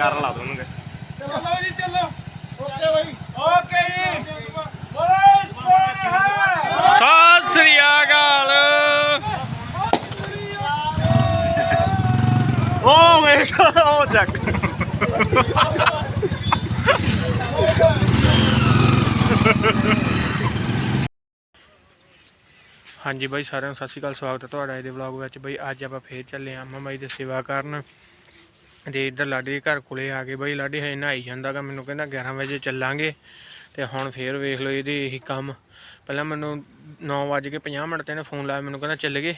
ਕਰ ਲਾ ਦੋਨੋਂ ਚਲੋ ਜੀ ਚਲੋ ਓਕੇ ਬਾਈ ਓਕੇ ਜੀ ਬੋਲੇ ਸੋਹਣਾ ਸਤਿ ਸ੍ਰੀ ਅਕਾਲ। ਓ ਵੇਖ ਓ ਚੱਕ। ਹਾਂਜੀ ਬਾਈ ਸਾਰਿਆਂ ਨੂੰ ਸਤਿ ਸ਼੍ਰੀ ਅਕਾਲ, ਸਵਾਗਤ ਹੈ ਤੁਹਾਡਾ ਇਹਦੇ ਵਲੌਗ ਵਿੱਚ। ਬਾਈ, ਅੱਜ ਆਪਾਂ ਫੇਰ ਚੱਲੇ ਆ ਮਾਮਾ ਜੀ ਦੀ ਸੇਵਾ ਕਰਨ। ਤੇ ਇੱਧਰ ਲਾਡੀ ਦੇ ਘਰ ਕੋਲੇ ਆ ਗਏ ਬਾਈ ਲਾਡੀ ਹਜੇ ਨਹਾਈ ਜਾਂਦਾਗਾ ਮੈਨੂੰ ਕਹਿੰਦਾ 11 ਵਜੇ ਚੱਲਾਂਗੇ ਤੇ ਹੁਣ ਫੇਰ ਵੇਖ ਲਓ ਇਹਦੇ ਇਹੀ ਕੰਮ। ਪਹਿਲਾਂ ਮੈਨੂੰ 9:50 ਮਿੰਟ ਤੇ ਨੇ ਫੋਨ ਲਾਇਆ, ਮੈਨੂੰ ਕਹਿੰਦਾ ਚੱਲ ਗਏ।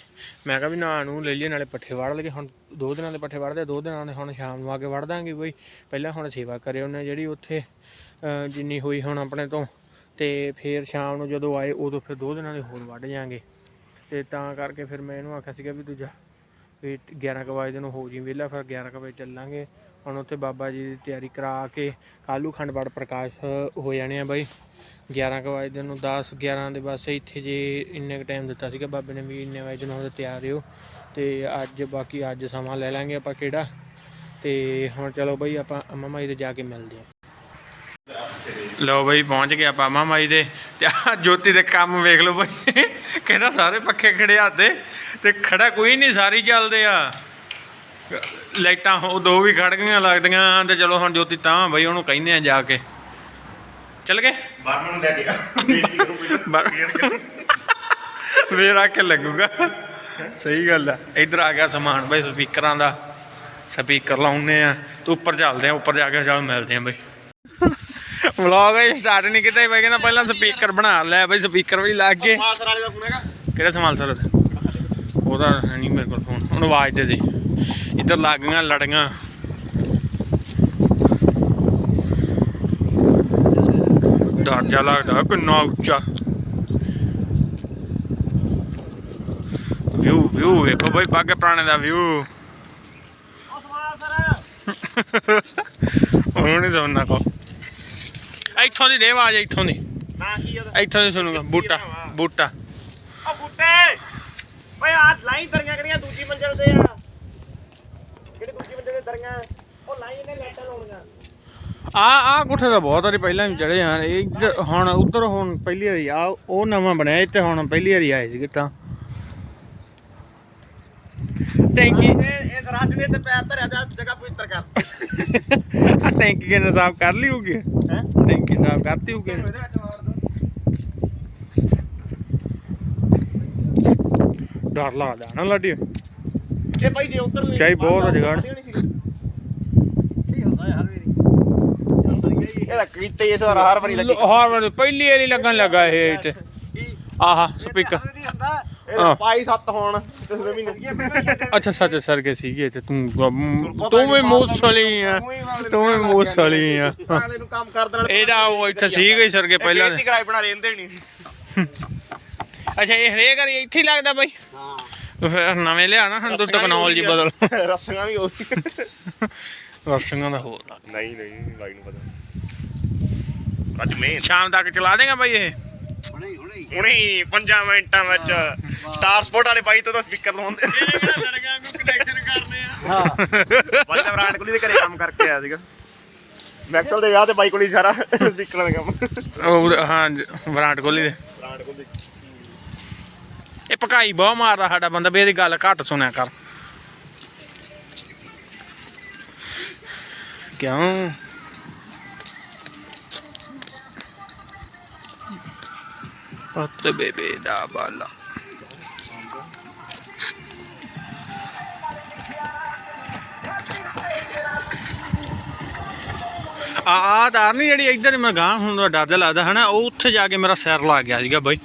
ਮੈਂ ਕਿਹਾ ਵੀ ਨਾ ਨੂੰ ਲੈ ਲਈਏ, ਨਾਲੇ ਪੱਠੇ ਵੜ ਲਈਏ। ਹੁਣ ਦੋ ਦਿਨਾਂ ਦੇ ਪੱਠੇ ਵੜਦੇ, ਦੋ ਦਿਨਾਂ ਦੇ ਹੁਣ ਸ਼ਾਮ ਨੂੰ ਆ ਕੇ ਵੜ ਦਾਂਗੇ ਬਈ। ਪਹਿਲਾਂ ਹੁਣ ਸੇਵਾ ਕਰਿਓ ਉਹਨੇ ਜਿਹੜੀ ਉੱਥੇ ਜਿੰਨੀ ਹੋਈ ਹੁਣ ਆਪਣੇ ਤੋਂ। ਤੇ ਫੇਰ ਸ਼ਾਮ ਨੂੰ ਜਦੋਂ ਆਏ, ਉਦੋਂ ਫਿਰ ਦੋ ਦਿਨਾਂ ਦੇ ਹੋਰ ਵੱਢ ਜਾਾਂਗੇ। ਤੇ ਤਾਂ ਕਰਕੇ ਫਿਰ ਮੈਂ ਇਹਨੂੰ ਆਖਿਆ ਸੀਗਾ ਵੀ ਦੂਜਾ ਵੀ 11 ਕੁ ਵਜੇ ਨੂੰ ਹੋ ਜੀ, ਵਿਹਲਾ ਫਿਰ 11 ਕੁ ਵਜੇ ਚੱਲਾਂਗੇ। ਹੁਣ ਉੱਥੇ ਬਾਬਾ ਜੀ ਦੀ ਤਿਆਰੀ ਕਰਾ ਕੇ ਕਾਲੂ ਖੰਡ ਵੜ ਪ੍ਰਕਾਸ਼ ਹੋ ਜਾਣੇ ਆ ਬਾਈ। 11 ਕੁ ਵਜੇ ਨੂੰ 10 11 ਦੇ ਬਸ ਇੱਥੇ ਜੇ ਇੰਨੇ ਕੁ ਟਾਈਮ ਦਿੱਤਾ ਸੀਗਾ ਬਾਬੇ ਨੇ ਵੀ ਇੰਨੇ ਵਜੇ ਨੂੰ ਉਹਦੇ ਤਿਆਰ ਰਹੋ ਤੇ ਅੱਜ ਬਾਕੀ ਅੱਜ ਸਮਾਂ ਲੈ ਲਾਂਗੇ ਆਪਾਂ ਕਿਹੜਾ। ਤੇ ਹੁਣ ਚਲੋ ਬਾਈ ਆਪਾਂ ਅਮਾ ਮਾਈ ਦੇ ਜਾ ਕੇ ਮਿਲਦੇ ਆ। ਲਓ ਬਈ ਪਹੁੰਚ ਗਏ ਆਪਾਂ ਅੰਮਾ ਮਾਈ ਦੇ। ਤੇ ਆ ਜੋਤੀ ਦੇ ਕੰਮ ਵੇਖ ਲਓ ਬਈ। ਕਹਿੰਦਾ ਸਾਰੇ ਪੱਖੇ ਖੜੇ ਹੱਥੇ ਤੇ ਖੜਾ ਕੋਈ ਨਹੀਂ ਸਾਰੀ ਚੱਲਦੇ ਆ। ਲਾਈਟਾਂ ਉਹ ਦੋ ਵੀ ਖੜ ਗਈਆਂ ਲੱਗਦੀਆਂ। ਤੇ ਚਲੋ ਹੁਣ ਜੋਤੀ ਤਾਂ ਬਈ ਉਹਨੂੰ ਕਹਿੰਦੇ ਆ ਜਾ ਕੇ। ਚੱਲ ਗਏ? ਬਾਹਰ ਨੂੰ ਲੈ ਕੇ ਆ। ਆ ਕੇ ਲੱਗੂਗਾ। ਸਹੀ ਗੱਲ ਆ। ਇੱਧਰ ਆ ਗਿਆ ਸਮਾਨ ਬਈ ਸਪੀਕਰਾਂ ਦਾ। ਸਪੀਕਰ ਲਾਉਣੇ ਆ। ਤੇ ਉੱਪਰ ਚੱਲਦੇ ਆ ਉੱਪਰ ਜਾ ਕੇ ਚੱਲ ਮਿਲਦੇ ਆ ਬਈ। ਵਲੌਗ ਸਟਾਰਟ ਨਹੀਂ ਕੀਤਾ ਬਈ ਕਹਿੰਦਾ ਪਹਿਲਾਂ ਸਪੀਕਰ ਬਣਾ ਲੈ ਬਈ ਸਪੀਕਰ ਵੀ ਲਾ ਕੇ ਮਾਸਰ ਵਾਲੇ ਦਾ ਫੋਨ ਹੈਗਾ। ਕਿਹੜਾ ਸਮਾਲ ਸਰ ਉਹਦਾ? ਨਹੀਂ ਮੇਰੇ ਕੋਲ ਫੋਨ ਉਹਨੂੰ ਆਵਾਜ਼ ਦੇ ਦੇ। ਇੱਧਰ ਲੱਗ ਗਈਆਂ ਲੜੀਆਂ। ਡਰ ਜਾ ਲੱਗਦਾ ਕਿੰਨਾ ਉੱਚਾ। ਵਿਊ ਵਿਊ ਵੇਖੋ ਬਈ ਬਾਗੇ ਪੁਰਾਣੇ ਦਾ ਵਿਊ ਉਹਨੂੰ ਨਹੀਂ ਸੁਣਨਾ ਕੋ। ਇੱਥੋਂ ਦੀ ਦੇ ਆਵਾਜ਼ ਇੱਥੋਂ ਦੀ। ਨਾ ਕੀ ਉਹਦਾ ਇੱਥੋਂ ਦੀ ਸੁਣੂਗਾ ਬੂਟਾ ਬੂਟਾ। ਆ ਬੁੱਟੇ! ਓਏ ਆ ਲਾਈਨ ਦਰੀਆਂ ਕਿਹੜੀਆਂ? ਦੂਜੀ ਮੰਜ਼ਲ ਤੇ ਆ। ਕਿਹੜੀ ਦੂਜੀ ਮੰਜ਼ਲ ਤੇ ਦਰੀਆਂ ਉਹ ਲਾਈਨ ਨੇ ਲੈਟਾਂ ਲਾਉਣੀਆਂ। ਆ ਆ ਕੋਠੇ ਦਾ ਬਹੁਤ ਵਾਰੀ ਪਹਿਲਾਂ ਵੀ ਚੜੇ ਆ। ਇਹ ਇੱਧਰ ਹੁਣ ਉਧਰ ਹੁਣ ਪਹਿਲੀ ਵਾਰੀ ਆ ਉਹ ਨਵਾਂ ਬਣਿਆ ਇੱਥੇ ਹੁਣ ਪਹਿਲੀ ਵਾਰੀ ਆਏ ਸੀਗੇ ਤਾਂ ਟੈਂਕੀ ਇਹ ਇਹ ਰਾਜ ਨੇ ਤੇ ਪੈਰ ਧਰਿਆ ਤੇ ਜਗ੍ਹਾ ਪਵਿੱਤਰ ਕਰ ਆ ਟੈਂਕੀ ਕਿਨੇ ਸਾਫ਼ ਕਰ ਲਈ ਹੋਗੀ ਹੈ? ਟੈਂਕੀ ਸਾਫ਼ ਕਰਤੀ ਹੋਗੀ ਡਰ ਲੱਗਦਾ ਨਾ ਲਾਡੀ। ਇਹ ਭਾਈ ਜੇ ਉਧਰ ਨੂੰ ਚਾਹੀ ਬਹੁਤ ਆ ਜਗਾੜ। ਇਹਦਾ ਕੀਤੇ ਇਸ ਵਾਰ ਹਰ ਵਾਰੀ ਲੱਗੀ। ਹਰ ਵਾਰੀ ਪਹਿਲੀ ਵਾਰੀ ਲੱਗਣ ਲੱਗਾ ਇਹ ਇੱਥੇ ਆਹਾ ਸਪੀਕਰ। ਇਹ ਪਾਈ ਸੱਤ ਹੋਣ ਪਿਛਲੇ ਮਹੀਨੇ ਅੱਛਾ ਸੱਚ ਸਰ ਕੇ ਸੀਗੇ ਤੇ ਤੂੰ ਤੂੰ ਵੀ ਮੂਸਲੀ ਆ। ਤੂੰ ਵੀ ਮੂਸਲੀ ਆ। ਇਹਦਾ ਉਹ ਇੱਥੇ ਸੀਗੇ ਸਰ ਕੇ ਪਹਿਲਾਂ ਬੇਇੱਜ਼ਤੀ ਕਰਾਈ ਬਣਾ ਰਹਿੰਦੇ ਨਹੀਂ। ਅੱਛਾ ਇਹ ਹਰੇਕ ਵਾਰੀ ਇੱਥੇ ਹੀ ਲੱਗਦਾ ਬਾਈ? ਹਾਂ। ਫਿਰ ਨਵੇਂ ਲਿਆ ਨਾ ਹੁਣ ਤੂੰ ਟੈਕਨੋਲੋਜੀ ਬਦਲ। ਰਸੀਆਂ ਵੀ ਹੋਈ ਰਸੀਆਂ ਦਾ ਹੋਰ ਲੱਗ ਨਹੀਂ ਨਹੀਂ ਬਾਈ ਨੂੰ ਪਤਾ। ਅੱਜ ਮੈਂ ਸ਼ਾਮ ਤੱਕ ਚਲਾ ਦੇਗਾ ਬਾਈ ਇਹ? ਹੁਣੇ 5 ਮਿੰਟਾਂ ਵਿੱਚ। ਸਟਾਰ ਸਪੋਰਟ ਵਾਲੇ ਬਾਈ ਤੋਂ ਤਾਂ ਸਪੀਕਰ ਲਵਾਉਂਦੇ। ਲੜਕਾਂ ਨੂੰ ਕਨੈਕਸ਼ਨ ਕਰਨੇ ਆ? ਬੰਦਾ ਵਿਰਾਟ ਕੋਹਲੀ ਦੇ ਘਰੇ ਕੰਮ ਕਰਕੇ ਆਇਆ ਸੀਗਾ। ਮੈਕਸਲ ਦੇ ਵਿਆਹ ਤੇ ਬਾਈ ਕੋਲੀ ਸਾਰਾ ਸਪੀਕਰਾਂ ਦਾ ਕੰਮ। ਉਹ ਹਾਂ ਜ- ਵਿਰਾਟ ਕੋਹਲੀ ਦੇ। ਵਿਰਾਟ ਕੋਹਲੀ। ਇਹ ਪਕਾਈ ਬਹੁਤ ਮਾਰਦਾ ਸਾਡਾ ਬੰਦਾ ਵੀ ਇਹਦੀ ਗੱਲ ਘੱਟ ਸੁਣਿਆ ਕਰ। ਕਿਉਂ? ਪੱਤ ਬੇਬੇ ਦਾ ਬਾਲਾ। ਆ ਤਾਰ ਨਹੀਂ ਜਿਹੜੀ ਇੱਧਰ, ਮੈਂ ਗਾਂ ਹੁੰਦਾ ਡਰ ਲੱਗਦਾ, ਹਨਾ? ਉਹ ਉੱਥੇ ਜਾ ਕੇ ਮੇਰਾ ਸਿਰ ਲੱਗ ਗਿਆ ਸੀਗਾ ਬਾਈ।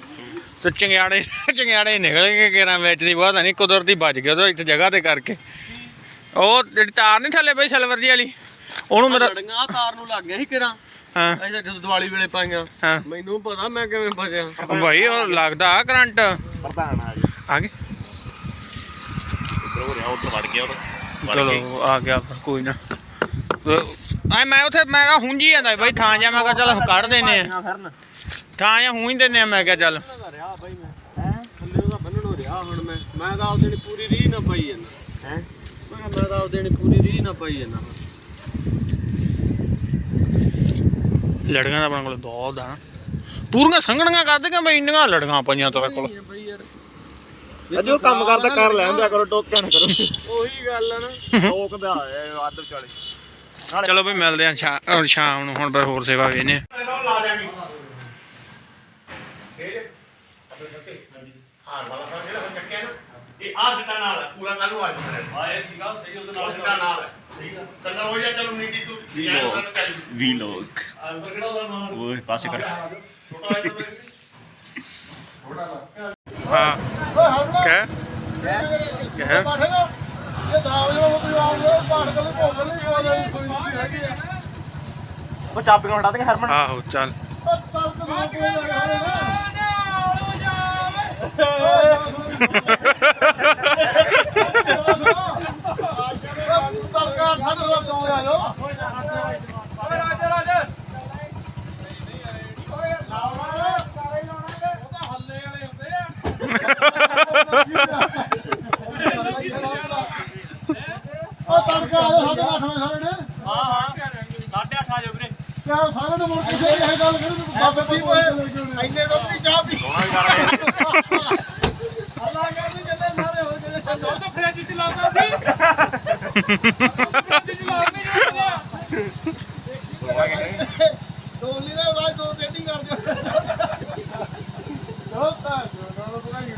ਤੇ ਚੰਗਿਆੜੇ ਚੰਗਿਆੜੇ ਨਿਕਲ ਗਏ ਕਿਰਾਂ ਵਿੱਚ ਦੀ ਬਾਤ ਨਹੀਂ ਕੁਦਰਤੀ ਬਚ ਗਿਆ ਉਹ ਇੱਥੇ ਜਗ੍ਹਾ ਤੇ ਕਰਕੇ। ਉਹ ਜਿਹੜੀ ਤਾਰ ਨਹੀਂ ਥੱਲੇ ਬਈ, ਸਿਲਵਰ ਜੀ ਵਾਲੀ? ਉਹਨੂੰ ਮੇਰਾ ਤਾਰ ਨੂੰ ਲੱਗ ਗਿਆ ਸੀ ਕਿਰਾਂ ਹਾਂ। ਐਸਾ ਜਦੋਂ ਦੀਵਾਲੀ ਵੇਲੇ ਪਾਈਆਂ। ਹਾਂ। ਮੈਨੂੰ ਪਤਾ ਮੈਂ ਕਿਵੇਂ ਬਚਿਆ ਭਾਈ ਉਹ ਲੱਗਦਾ ਆ ਕਰੰਟ। ਪ੍ਰਧਾਨ ਆ ਜੀ ਆ ਗਏ? ਹੋ ਰਿਹਾ ਉੱਧਰ ਵੜ ਗਿਆ ਉਹ ਚਲੋ ਆ ਗਿਆ ਕੋਈ ਨਾ। ਆ ਮੈਂ ਉੱਥੇ ਮੈਂ ਤਾਂ ਹੁੰਜੀ ਜਾਂਦਾ ਬਾਈ ਥਾਂ ਜਾ ਮੈਂ ਕਿਹਾ ਚੱਲ ਕੱਢ ਦਿੰਨੇ ਆ। ਥਾਂ ਜਾਂ ਹੂੰ ਹੀ ਦਿੰਨੇ ਆ ਮੈਂ ਕਿਹਾ ਚੱਲ। ਰਿਹਾ ਬਾਈ ਮੈਂ। ਹੈ ਥੱਲੇ ਉਹਦਾ ਬੰਨਣੋਂ ਰਿਹਾ ਹੁਣ ਮੈਂ। ਮੈਂ ਤਾਂ ਨੇ ਪੂਰੀ ਰੀਹ ਨਾ ਪਾਈ ਜਾਂਦਾ। ਹੈ? ਮੈਂ ਕਿਹਾ ਮੈਂ ਤਾਂ ਨੇ ਪੂਰੀ ਰੀਹ ਨਾ ਪਾਈ ਜਾਂਦਾ। ਲੜੀਆਂ ਦਾ ਆਪਣੇ ਕੋਲ ਬਹੁਤ ਆ। ਪੂਰੀਆਂ ਸੰਗਣੀਆਂ ਕਰਦੇ ਕਿ ਬਈ ਇੰਨੀਆਂ ਲੜੀਆਂ ਪਈਆਂ ਤੇਰੇ ਕੋਲ? ਬਈ ਯਾਰ। ਅਜੋ ਕੰਮ ਕਰਦਾ ਕਰ ਲੈਣ ਦਿਆ ਕਰੋ ਟੋਕਿਆ ਨਾ ਕਰੋ। ਉਹੀ ਗੱਲ ਆ ਨਾ। ਟੋਕਦਾ ਏ ਅੱਧ ਵਿਚਾਲੇ। ਚਲੋ ਬਈ ਮਿਲਦੇ ਆ ਸ਼ਾਮ ਨੂੰ ਹੁਣ ਪਰ ਹੋਰ ਸੇਵਾ ਵੇਨੇ ਹਾਂ ਇਹ ਆ ਸਿੱਟਾ ਨਾਲ ਹੈ, ਪੂਰਾ ਕੱਲ ਨੂੰ ਆ ਜਾਣਾ ਹਾਂ ਇਹ ਸੀਗਾ ਸਹੀ ਉਹਦੇ ਨਾਲ ਸਿੱਟਾ ਨਾਲ ਹੈ ਕਲਰ ਹੋ ਜਾ ਚਲੋ ਨੀਡੀ ਤੂੰ। ਵੀ ਲੋਕ ਅੰਦਰ ਕਿਹੜਾ ਉਹਦਾ ਪਾਸੇ ਕਰ। ਛੋਟਾ ਆਇਆ ਥੋੜਾ ਹਾਂ ਕਹ ਕਹ ਇਹ ਦਾਵ ਜਿਹੜਾ ਪੰਜਾਬ ਦੇ ਪਾਠ ਕਦੇ ਭੋਗ ਨਹੀਂ ਪਾਉਂਦਾ ਕੋਈ ਨਹੀਂ ਹੈਗੀ ਆ ਉਹ ਚਾਬੀਆਂ ਉਡਾ ਦੇਗਾ ਹਰਮਨ। ਆਹੋ ਚੱਲ ਮੁੜ ਕੇ ਫੇਰ ਇਹ ਗੱਲ ਕਰੂ ਤੂੰ ਬਾਬੇ ਦੀ ਓਏ ਇੰਨੇ ਦੁੱਧ ਦੀ ਚਾਹ ਪੀ ਸੋਣਾ ਕਰ ਰਹੇ ਅੱਲਾ ਕਹਿੰਦੇ ਕਿੰਨੇ ਸਾਰੇ ਹੋ ਗਏ ਛੱਡੋ ਤਾਂ ਫ੍ਰਿਜ ਚ ਲਾਉਂਦਾ ਸੀ ਫ੍ਰਿਜ ਚ ਲਾਉਂਦੇ ਨਹੀਂ ਢੋਲੀ ਦਾ ਰਾਜ ਦੋ ਡੇਟਿੰਗ ਕਰ ਦਿਓ ਦੋ ਤਾਂ ਦੋ ਬੁਲਾਈ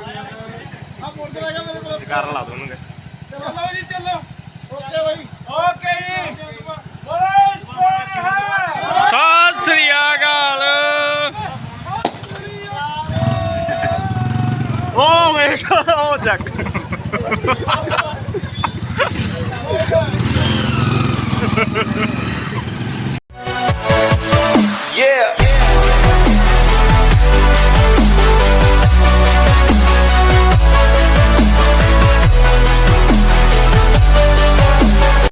ਆ ਮੁੜ ਕੇ ਲੱਗਾ ਮੇਰੇ ਕੋਲ ਕਰ ਲਾ ਦੋਨੋਂ ਚਲੋ ਜੀ ਚਲੋ ਓਕੇ ਬਾਈ ਓਕੇ ਜੀ ਬੋਲੇ ਸੋਹਣੇ ਹੈ ਸਤਿ ਸ੍ਰੀ ਅਕਾਲ ਓ ਵੇਖ ਓ ਚੱਕ ਓਕੇ